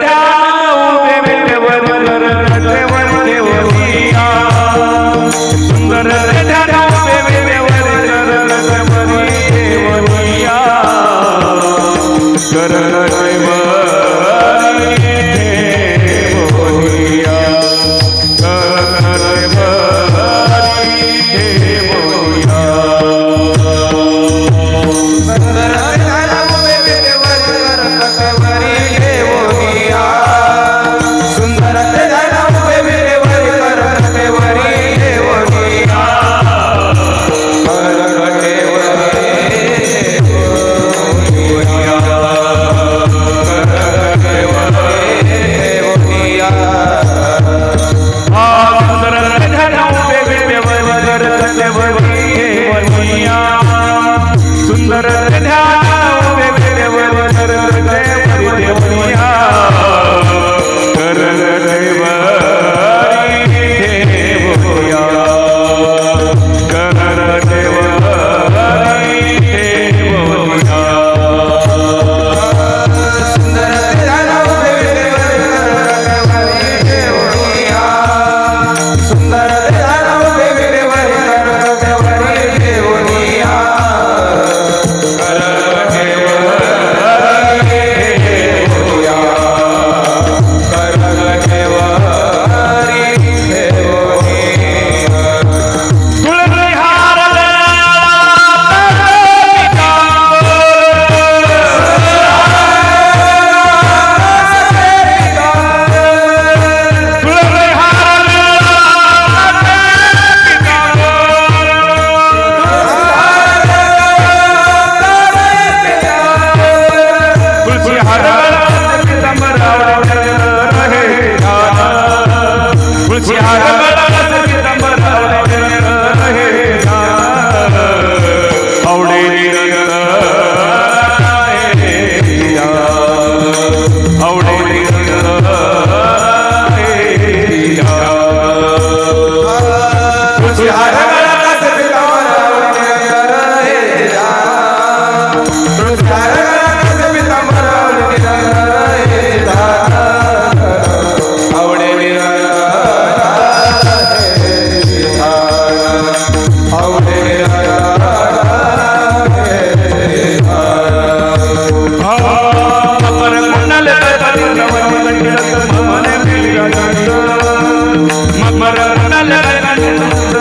देव देवर देवया सुंदर जरा देवे देवर देवलिया Gracias.